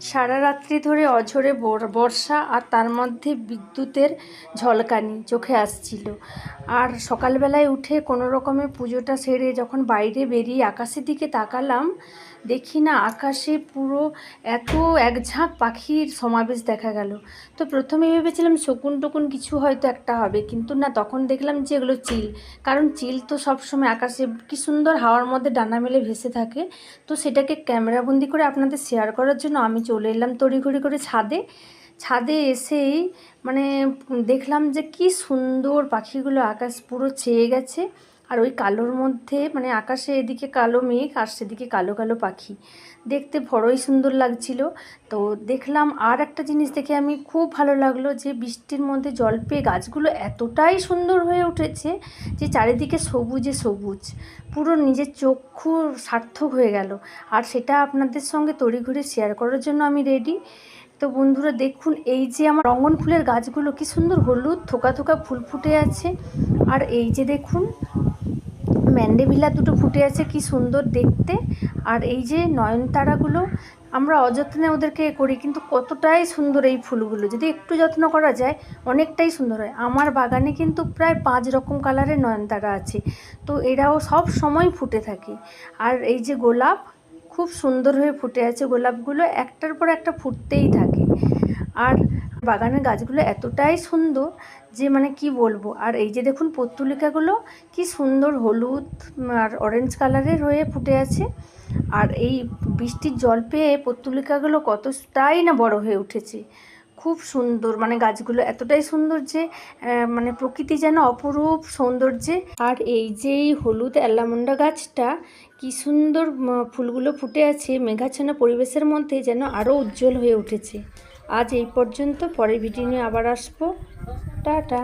সারা রাত্রি ধরে অঝরে বর- বর্ষা আর তার মধ্যে বিদ্যুতের ঝলকানি চোখে আসছিল। আর সকালবেলায় উঠে কোনো রকমে পুজোটা সেরে যখন বাইরে বেরিয়ে আকাশের দিকে তাকালাম, দেখি না আকাশে পুরো এত এক ঝাঁক পাখির সমাবেশ দেখা গেল। তো প্রথমে ভেবেছিলাম শকুন টুকুন কিছু হয়তো একটা হবে, কিন্তু না, তখন দেখলাম যে এগুলো চিল। কারণ চিল তো সবসময় আকাশে কি সুন্দর হাওয়ার মধ্যে ডানা মেলে ভেসে থাকে। তো সেটাকে ক্যামেরাবন্দি করে আপনাদের শেয়ার করার জন্য আমি চলে এলাম তড়িঘড়ি করে ছাদে। ছাদে এসেই মানে দেখলাম যে কি সুন্দর পাখিগুলো আকাশ পুরো চেয়ে গেছে। আর ওই কালোর মধ্যে মানে আকাশে এদিকে কালো মেঘ আর সেদিকে কালো কালো পাখি। দেখতে বড়ই সুন্দর লাগছিল। তো দেখলাম আর একটা জিনিস দেখে আমি খুব ভালো লাগল যে বৃষ্টির মধ্যে জল পেয়ে গাছগুলো এতটাই সুন্দর হয়ে উঠেছে যে চারিদিকে সবুজে সবুজ। পুরো নিজের চক্ষু সার্থক হয়ে গেল। আর সেটা আপনাদের সঙ্গে তড়িঘড়ি শেয়ার করার জন্য আমি রেডি তো বন্ধুরা দেখুন, এই যে আমার রঙন ফুলের গাছগুলো কি সুন্দর হলুদ, থোকা থোকা ফুল ফুটে আছে। আর এই যে দেখুন ম্যান্ডেভিলা দুটো ফুটে আছে, কি সুন্দর দেখতে। আর এই যে নয়নতারাগুলো, আমরা অযত্নে ওদেরকে করি, কিন্তু কতটাই সুন্দর এই ফুলগুলো। যদি একটু যত্ন করা যায়, অনেকটাই সুন্দর হয়। আমার বাগানে কিন্তু প্রায় পাঁচ রকম কালারের নয়নতারা আছে। তো এরাও সব সময় ফুটে থাকে। আর এই যে গোলাপ খুব সুন্দর হয়ে ফুটে আছে গোলাপগুলো। একটার পর একটা ফুটতেই থাকে। আর বাগানের গাছগুলো এতটাই সুন্দর যে মানে কি বলব? আর এই যে দেখুন পত্তুলিকাগুলো, কি সুন্দর হলুদ আর অরেঞ্জ কালারের হয়ে ফুটে আছে। আর এই বৃষ্টির জল পেয়ে পত্তুলিকাগুলো কতটাই না বড় হয়ে উঠেছে। খুব সুন্দর মানে গাছগুলো এতটাই সুন্দর যে মানে প্রকৃতি যেন অপরূপ সৌন্দর্যে। আর এই যে এই হলুদ অ্যালামন্ডা গাছটা, কি সুন্দর ফুলগুলো ফুটে আছে, মেঘাচ্ছন্ন পরিবেশের মধ্যে যেন আরও উজ্জ্বল হয়ে উঠেছে। আজ এই পর্যন্ত, পরের ভিডিও নিয়ে আবার আসব। টাটা।